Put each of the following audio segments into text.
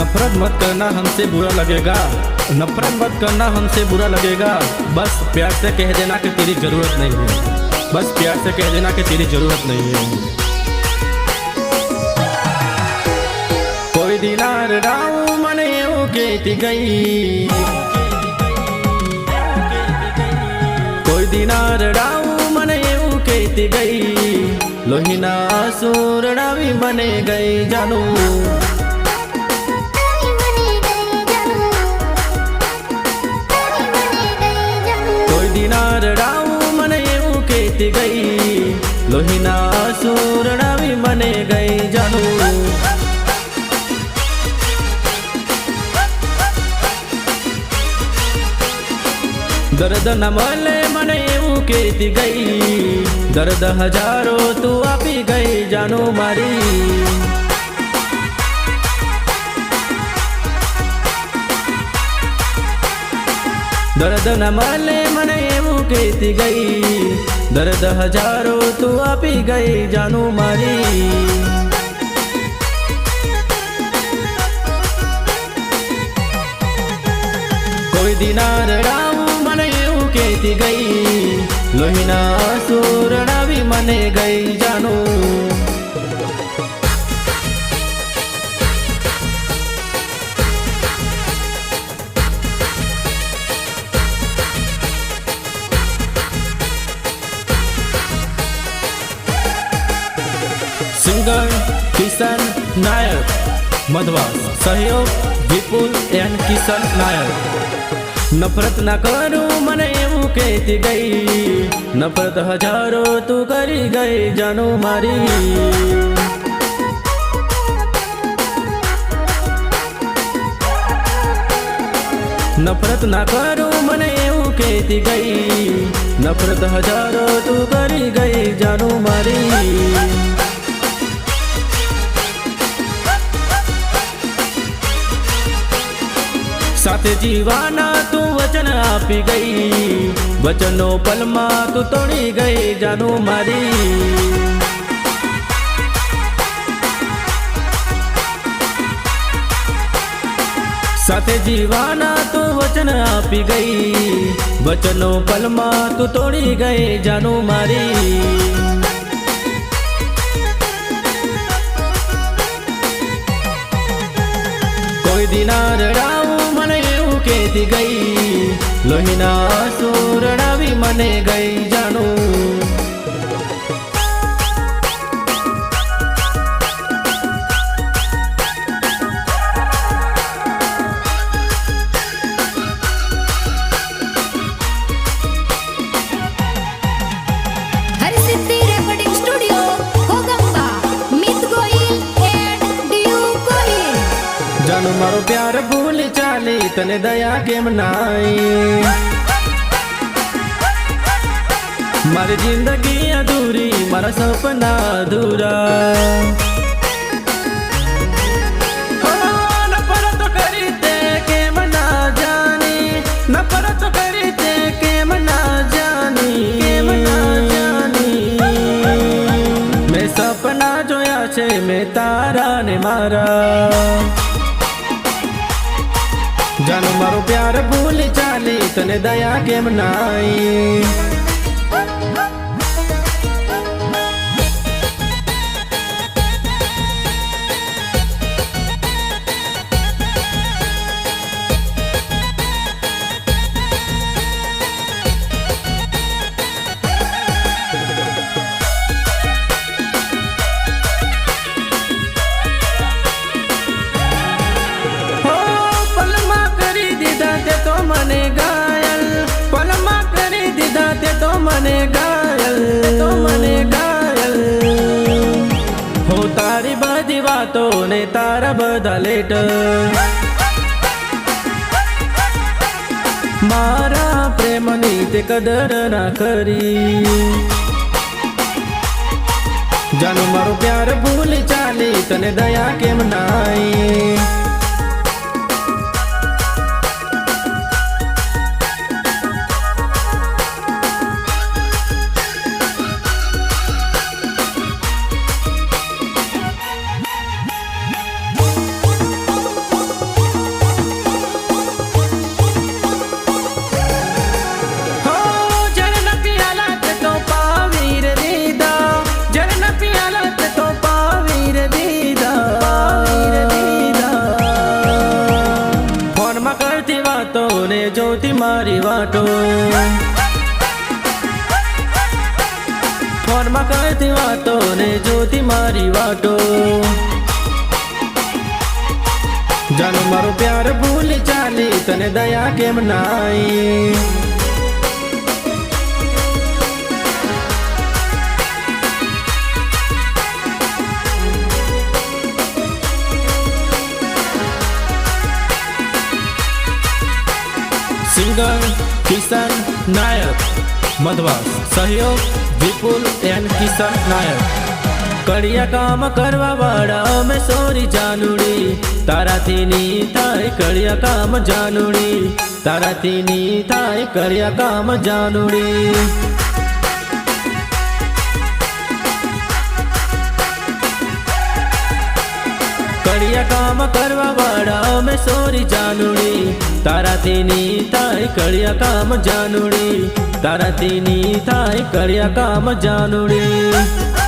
नफरत मत करना हमसे बुरा लगेगा। नफरत मत करना हमसे बुरा लगेगा। बस प्यार से कह देना कि तेरी ज़रूरत नहीं है। बस प्यार से कह देना कि तेरी ज़रूरत नहीं है। कोई दिलार राव मने उकेती गई। कोई दिनार राव मने कहती गई। लोहिना सूरणा भी बने गई जानू। કહેતી ગઈ. લોહીના સુર રડાવી મને ગઈ જાનું દર્દ ન મળે મને એવું કેતી ગઈ. દર્દ હજારો તું આપી ગઈ જાનું મારી. દર્દ ન મળે મને એવું કહેતી ગઈ. દર્દ હજારો તું આપી ગઈ જાનું મારી. કોઈ દિના રડાવું મને એવું કહેતી ગઈ, લોહીના સુર મને ગઈ જાનું. મધવા સહયોગ વિપુલ એન કિશન નાયક નફરત ના કરું મને એવું કહેતી ગઈ નફરત હજારો તું કરી ગઈ જાનું મારી નફરત ના કરું મને એવું કહેતી ગઈ નફરત હજારો તું કરી ગઈ જાનું મારી સાથે જીવાના તું વચન આપી ગઈ. વચનો પલમાં તું તોડી ગઈ જાનું મારી. સાથે જીવાના તું વચન આપી ગઈ. વચનો પલમાં તું તોડી ગઈ જાનું મારી. કોઈ દિના રડા કહેતી ગઈ લોહીના સુર મને ગઈ. મારો પ્યાર ભૂલ ચાલી, તને દયા કેમ નાઈ? મારી જિંદગી અધૂરી, મારા સપના અધૂરા. સપના જોયા છે, મેં તારા ને મારા. જાનો મારો પ્યાર ભૂલી ચાલી તને દયા કેમ નાઈ? વાતો ને તારા બધા લેટ. મારા પ્રેમની તે કદર ના કરી. જાનું મારો પ્યાર ભૂલ ચાલી, તને દયા કેમ નાઈ? વાતો જોતી મારી વાટો જાનો મારો પ્યાર, ભૂલી ચાલી, તને દયા કેમ નાઈ? સિંગર કિશન, નાયક, મધવાસ, સહયોગ વિપુલ એન કિશન નાયક. કડિયા કામ કરવા વાળા અમે સોરી જાનુડી. તારાથી ની થાય કડિયા કામ જાનુડી. તારાથી ની થાય કડિયા કામ જાનુડી. કડિયા કામ કરવા વાળા, અમે સોરી જાનુડી. તારા તેની થાય કડિયા કામ જાનુડી. તારા ની થાય કળિયા કામ જાનુડી.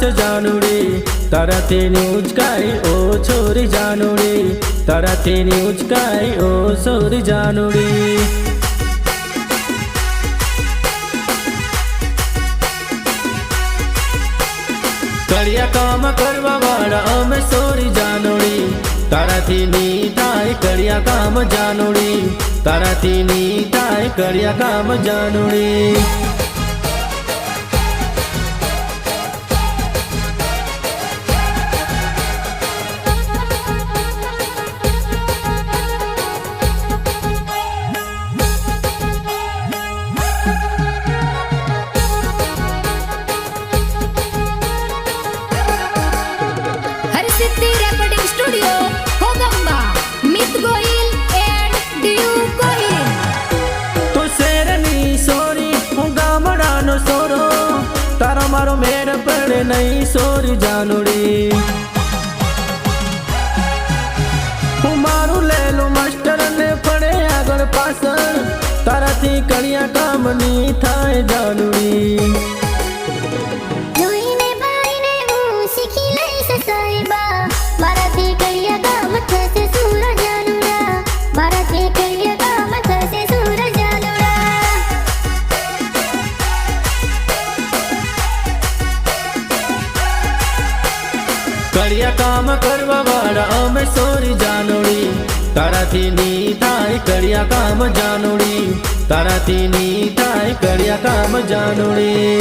લાગશે જાનુડી તારાથી ની ઉચકાઈ, ઓ છોરી જાનુડી તારાથી ની ઉચકાઈ, ઓ છોરી જાનુડી. કડિયા કામ કરવા વાળા અમે સોરી જાનુડી તારાથી ની થાય કડિયા કામ જાનુડી તારાથી ની થાય કડિયા કામ જાનુડી. નહીં સોરી જાનુડી હું મારું લેલું માસ્ટર ને પડે આગળ પાછળ તારાથી કડિયા કામની થાય જાનુડી સોરી જાનોડી. તારાથી ની થાય કર્યા કામ જાનોડી. તારાથી ની થાય કડિયા કામ જાનુડી.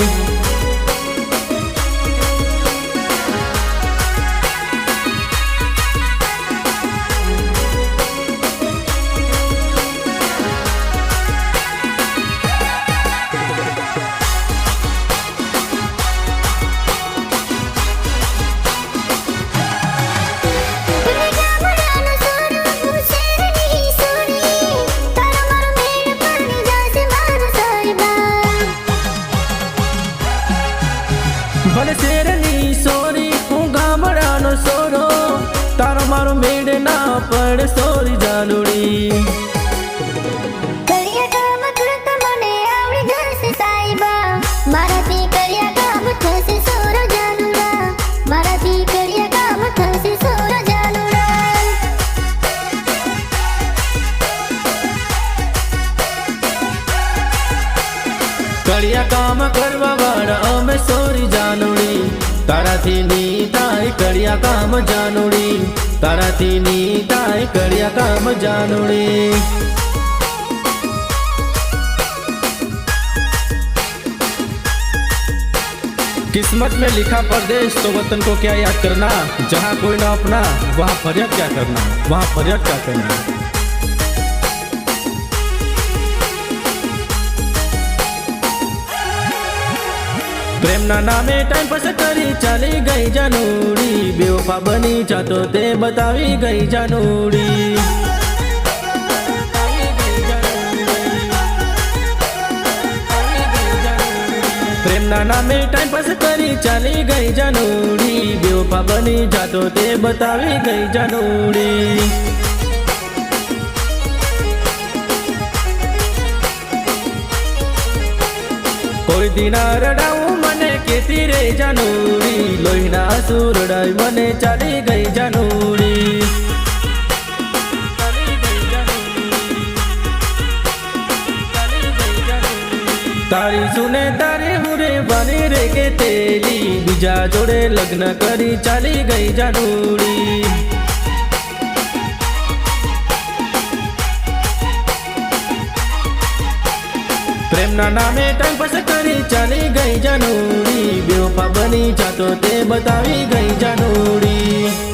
પડે સોરી જાનુડી કામ મારાથી થશે સોરા જાનુડા મારાથી કામ થશે સોરા જાનુડા કડિયા કામ કરવા વાળા અમે સોરી જાનુડી તારાથી ની થાય કડિયા કામ જાનુડી તારાથી ની થાય કડિયા કામ જાનુડી किस्मत में लिखा परदेश तो वतन को क्या याद करना जहाँ कोई ना अपना वहाँ फरियाद क्या करना वहाँ फरियाद क्या करना પ્રેમના નામે ટાઈમ પાસ કરી ચાલી ગઈ જાનુડી. બેવફા બની જાતો તે બતાવી ગઈ જાનુડી. પ્રેમના નામે ટાઈમ પાસ કરી ચાલી ગઈ જાનુડી. બેવફા બની જાતો તે બતાવી ગઈ જાનુડી. કોઈ દિના રડાવું કેતી રે જાનુડી, લોહીના સુરડાઈ મને ચાલી ગઈ જાનુડી. તારી સુને તારી હુરે બની રે કે તેલી, બીજા જોડે લગ્ન કરી ચાલી ગઈ જાનુડી પ્રેમના નામે ટાઈમ પાસ કરી ચાલી ગઈ જાનુડી. બેવફા બની જાતો તે બતાવી ગઈ જાનુડી.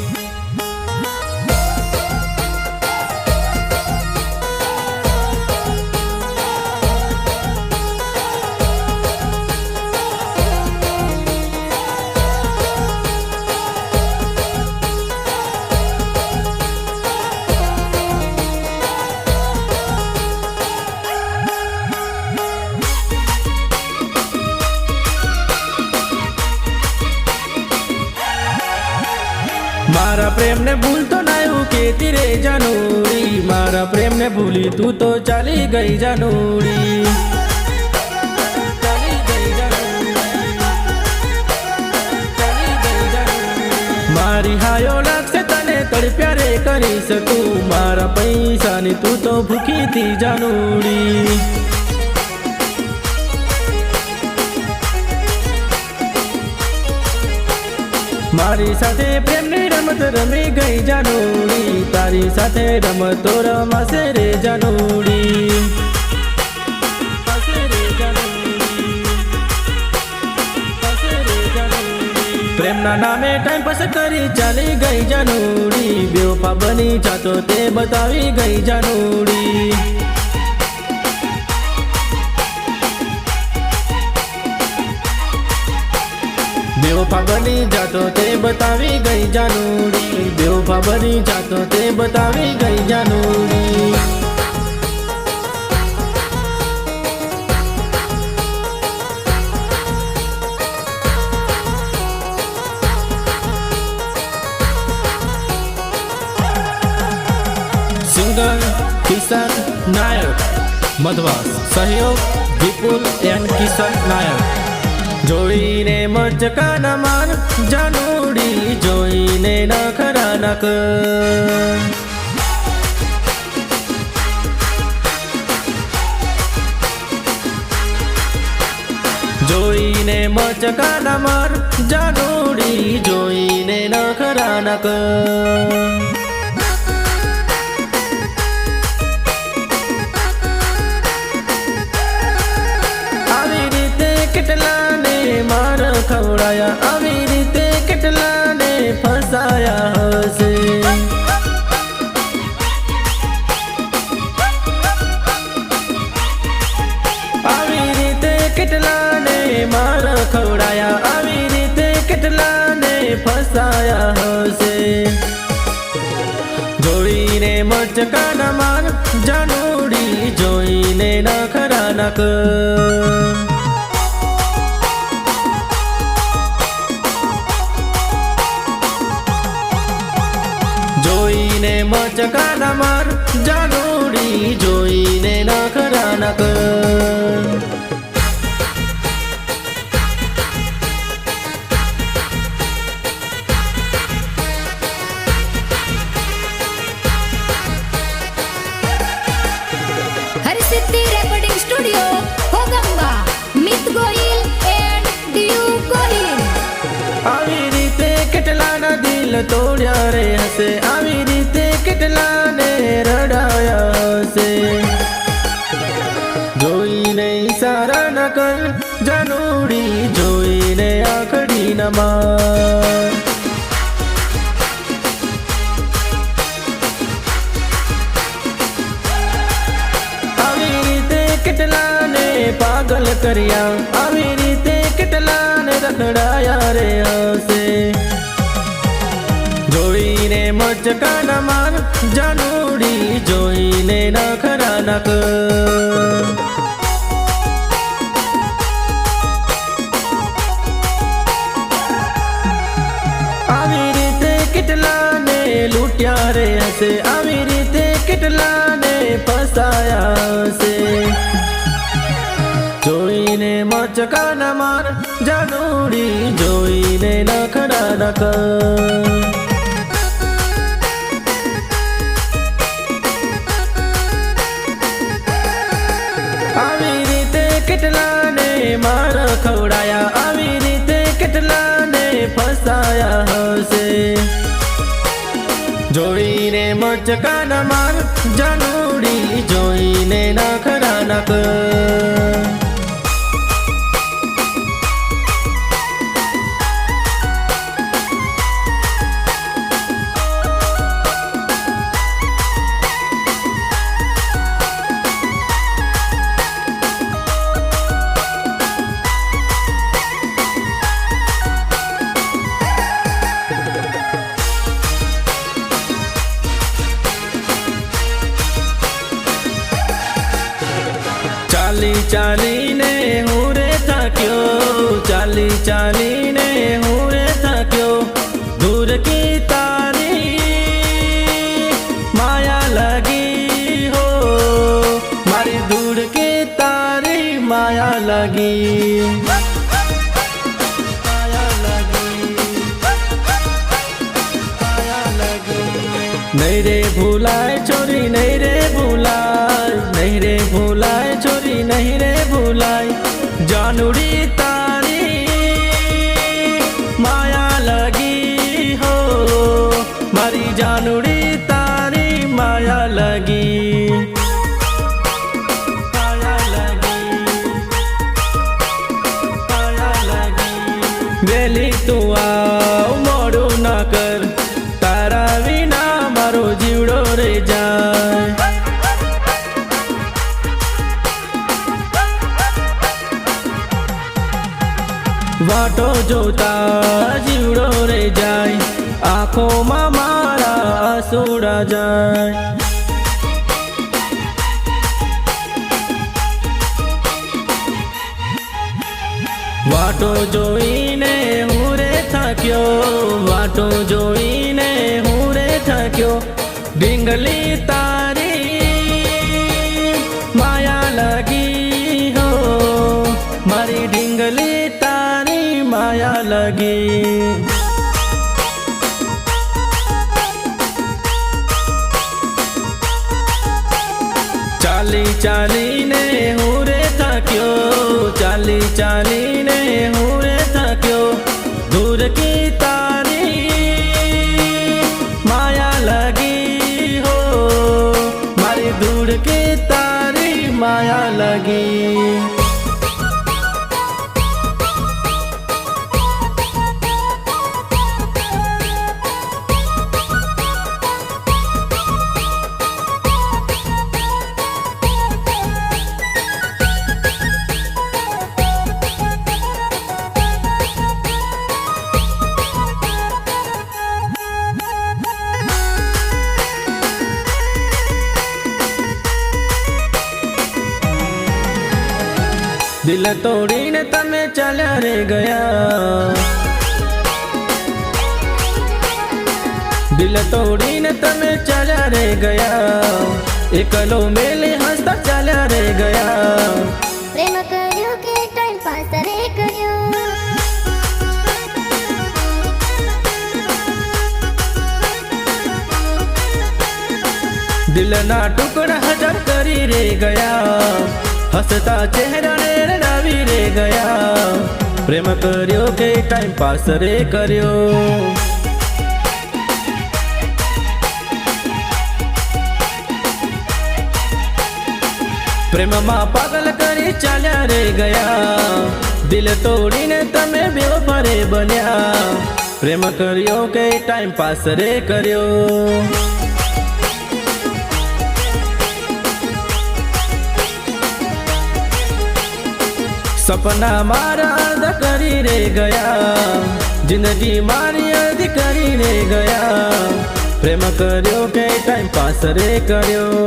પ્રેમને ભૂલતો એવું કેતી રે જાનુરી. મારા પ્રેમને ભૂલી તું તો ચાલી ગઈ જાનુરી. મારી હાયો લાગશે તને તડપ્યા રે કરી શકું. મારા પૈસાની તું તો ભૂખી થી જાનુડી મારી સાથે પ્રેમની રમત રમી ગઈ જાનુડી. તારી સાથે રમતો રમાશે રે જાનુડી. પ્રેમના નામે ટાઈમ પાસ કરી ચાલી ગઈ જાનુડી. બેવફા બની જાતો તે બતાવી ગઈ જાનુડી. બેવફા બની જાતો તે બતાવી ગઈ જાનુડી. બેવફા બની જાતો તે બતાવી ગઈ જાનુડી. સિંગર કિશન, નાયક. મધવા સહયોગ, વિપુલ એન્ડ કિશન નાયક. જોઈને મચકાના માન જાનુડી જોઈને નખરા નક જોઈને મચકાના માર જાનુડી જોઈને નખરા નક નખરા નક જોઈને મચકાના માર જાનુડી જોઈને નખરા નક દિલ તોડ્યા રે હશે. આવી રીતે કેટલાને રડાયા હશે. જોઈને સારા ન કર જાનુડી, જોઈને આખડી ન રીતે કેટલાને પાગલ કર્યા. આવી રીતે કેટલાને રખડાયા રે હશે. મચકાના માર, જાનુડી જોઈને નખરા આવી ત્યારે હશે, આવી રીતે કેટલાને ફસાયા હશે. જોઈને મચકાના માર, જાનુડી જોઈને નખડા નક રીતે કેટલાને માર ખવડાયા? આવી રીતે કેટલાને ફસાયા હશે? જોઈને મચકાના માર, જાનુડી જોઈને નખડા નક લાગી. નહીં રે ભૂલાય ચોરી નહીં રે ભૂલાય નહીં રે ભૂલાય ચોરી નહીં રે વેલી તું આવ, મોડું ના કર. તારા વિના મારો જીવડો રે જાય. વાટો જોતા જીવડો રે જાય. આંખોમાં મારા આસુડા જાય. વાટો જોઈને હું રે થાક્યો, વાટો જોઈને હું રે થાક્યો. ડીંગલી તારી માયા લગી હો, મારી ડીંગલી તારી માયા લગી. ચાલી ચાલીને હું રે થાક્યો, ચાલી ચાલીને માયા તોડીને તમે ચાલ્યા રે ગયા. દિલ તોડીને તમે ચાલ્યા રે ગયા. એકલો મેલે હસતા ચાલ્યા રે ગયા. પ્રેમ કર્યો કે ટાઈમ પાસ રે કર્યો દિલના ટુકડા હજાર કરી રે ગયા. હસતા ચહેરાને રડાવી રે ગયા પ્રેમ કર્યો કે ટાઈમ પાસ રે કર્યો પ્રેમમાં પાગલ કરી ચાલ્યા રે ગયા દિલ તોડીને તમે બે ફરે બન્યા પ્રેમ કર્યો કે ટાઈમ પાસ રે કર્યો સપના મારા અર્ધ કરી રે ગયા જિંદગી મારી અર્ધ કરીને ગયા પ્રેમ કર્યો કે ટાઈમ પાસ રે કર્યો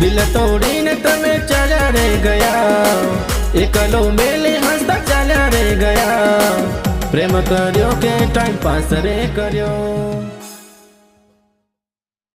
દિલ તોડીને તમે ચાલ્યા રે ગયા એકલો મેલે હસતા રસ્તા ચાલ્યા રે ગયા પ્રેમ કર્યો કે ટાઈમ પાસ રે કર્યો